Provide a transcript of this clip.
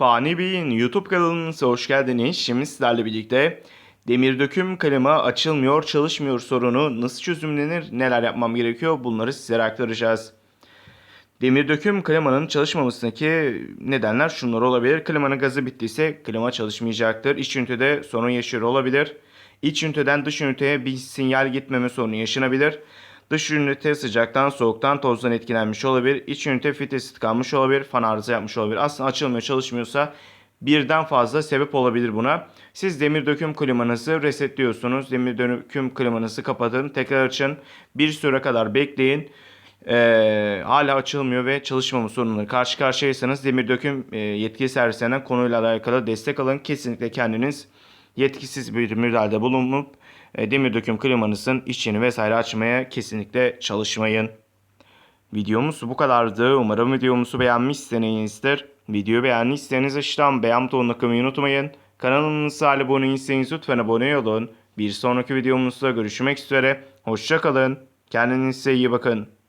Fani Bey'in YouTube kanalınıza hoş geldiniz. Şimdi sizlerle birlikte demir döküm klima açılmıyor, çalışmıyor sorunu nasıl çözümlenir, neler yapmam gerekiyor bunları sizlere aktaracağız. Demir döküm klimanın çalışmamasındaki nedenler şunlar olabilir. Klimanın gazı bittiyse klima çalışmayacaktır. İç ünitede sorun yaşıyor olabilir. İç üniteden dış üniteye bir sinyal gitmeme sorunu yaşanabilir. Dış ünite sıcaktan, soğuktan, tozdan etkilenmiş olabilir. İç ünite filtresi tıkanmış olabilir. Fan arıza yapmış olabilir. Aslında açılmıyor, çalışmıyorsa birden fazla sebep olabilir buna. Siz demir döküm klimanızı resetliyorsunuz. Demir döküm klimanızı kapatın. Tekrar açın. Bir süre kadar bekleyin. Ee, hala açılmıyor ve çalışmama sorunları karşı karşıyaysanız demir döküm e, yetkili servislerinden konuyla alakalı destek alın. Kesinlikle kendiniz yetkisiz bir müdahalede bulunup e, demir döküm klimanızın içini vesaire açmaya kesinlikle çalışmayın. Videomuz bu kadardı. Umarım videomuzu beğenmişsinizdir. Videoyu beğendiyseniz aşağıdan beğen butonuna kılmayı unutmayın. Kanalımıza abone değilseniz lütfen abone olun. Bir sonraki videomuzda görüşmek üzere. Hoşçakalın. Kendinize iyi bakın.